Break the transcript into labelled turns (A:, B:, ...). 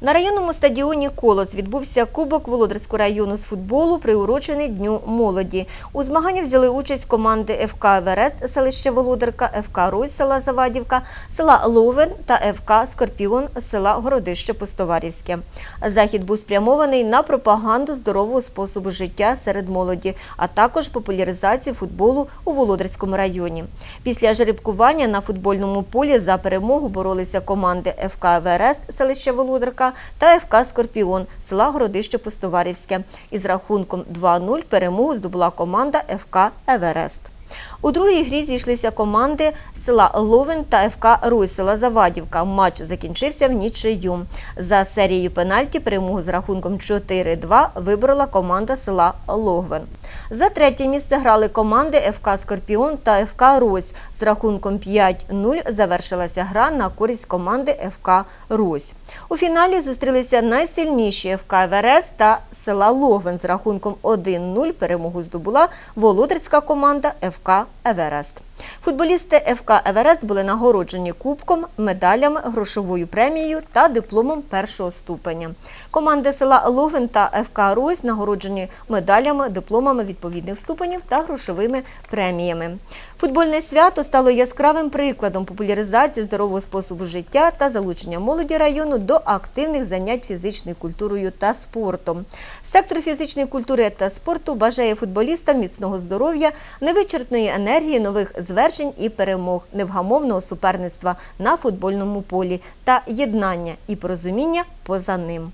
A: На районному стадіоні Колос відбувся Кубок Володарського району з футболу, приурочений Дню молоді. У змаганні взяли участь команди ФК Еверест, селище Володарка, ФК Русь, села Завадівка, села Ловен та ФК Скорпіон, села Городище Пустоварівське. Захід був спрямований на пропаганду здорового способу життя серед молоді, а також популяризацію футболу у Володарському районі. Після жеребкування на футбольному полі за перемогу боролися команди ФК Еверест, селище Володарка та ФК Скорпіон, села Городище Пустоварівське. Із рахунком 2-0 перемогу здобула команда ФК Еверест. У другій грі зійшлися команди села Ловен та ФК Руй села Завадівка. Матч закінчився в нічию. За серією пенальті перемогу з рахунком 4-2 виборола команда села Логвен. За третє місце грали команди ФК Скорпіон та ФК Русь. З рахунком 5-0 завершилася гра на користь команди ФК Русь. У фіналі зустрілися найсильніші ФК Верес та села Логвин. З рахунком 1-0 перемогу здобула володарська команда ФК Еверест. Футболісти ФК Еверест були нагороджені кубком, медалями, грошовою премією та дипломом першого ступеня. Команди села Логвин та ФК Русь нагороджені медалями, дипломами відповідних ступенів та грошовими преміями. Футбольне свято стало яскравим прикладом популяризації здорового способу життя та залучення молоді району до активних занять фізичною культурою та спортом. Сектор фізичної культури та спорту бажає футболістам міцного здоров'я, невичерпної енергії, нових звершень і перемог, невгамовного суперництва на футбольному полі та єднання і порозуміння поза ним.